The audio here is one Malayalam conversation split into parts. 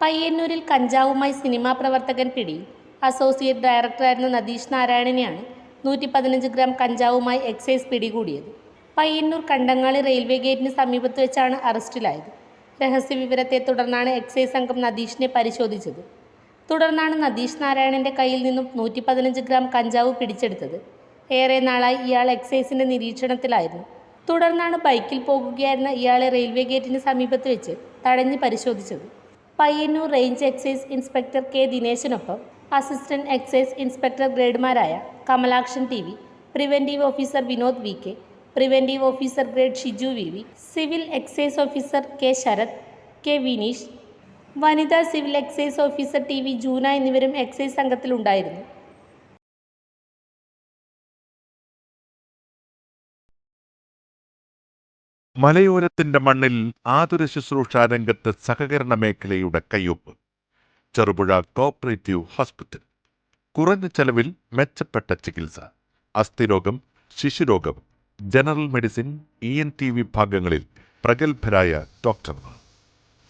പയ്യന്നൂരിൽ കഞ്ചാവുമായി സിനിമാ പ്രവർത്തകൻ പിടി. അസോസിയേറ്റ് ഡയറക്ടറായിരുന്ന നദീഷ് നാരായണനെയാണ് നൂറ്റി പതിനഞ്ച് ഗ്രാം കഞ്ചാവുമായി എക്സൈസ് പിടികൂടിയത്. പയ്യന്നൂർ കണ്ടങ്ങാളി റെയിൽവേ ഗേറ്റിന് സമീപത്ത് വെച്ചാണ് അറസ്റ്റിലായത്. രഹസ്യവിവരത്തെ തുടർന്നാണ് എക്സൈസ് സംഘം നദീഷിനെ പരിശോധിച്ചത്. തുടർന്നാണ് നദീഷ് നാരായണന്റെ കയ്യിൽ നിന്നും നൂറ്റി പതിനഞ്ച് ഗ്രാം കഞ്ചാവ് പിടിച്ചെടുത്തത്. ഏറെ നാളായി ഇയാൾ എക്സൈസിന്റെ നിരീക്ഷണത്തിലായിരുന്നു. തുടർന്നാണ് ബൈക്കിൽ പോകുകയായിരുന്ന ഇയാളെ റെയിൽവേ ഗേറ്റിന് സമീപത്ത് വെച്ച് തടഞ്ഞ് പരിശോധിച്ചത്. Payyanur range excise inspector K ദിനേശിനൊപ്പം assistant excise inspector ഗ്രേഡുമാരായ Kamalakshan T V preventive officer Vinod V K preventive officer grade Shiju V V civil excise officer K Sarath K Vineesh വനിതാ civil excise officer T V Juna എന്നിവരും എക്സൈസ് സംഘത്തിലുണ്ടായിരുന്നു. മലയോരത്തിന്റെ മണ്ണിൽ ആതുര ശുശ്രൂഷ രംഗത്ത് സഹകരണ മേഖലയുടെ കയ്യൊപ്പ്. Cherupuzha cooperative hospital. കുറഞ്ഞ ചെലവിൽ മെച്ചപ്പെട്ട ചികിത്സ. അസ്ഥിരോഗം ശിശുരോഗം. General medicine E N T വിഭാഗങ്ങളിൽ പ്രഗത്ഭരായ ഡോക്ടർമാർ.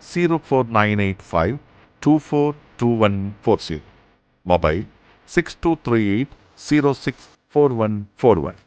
04985 Mobile 6238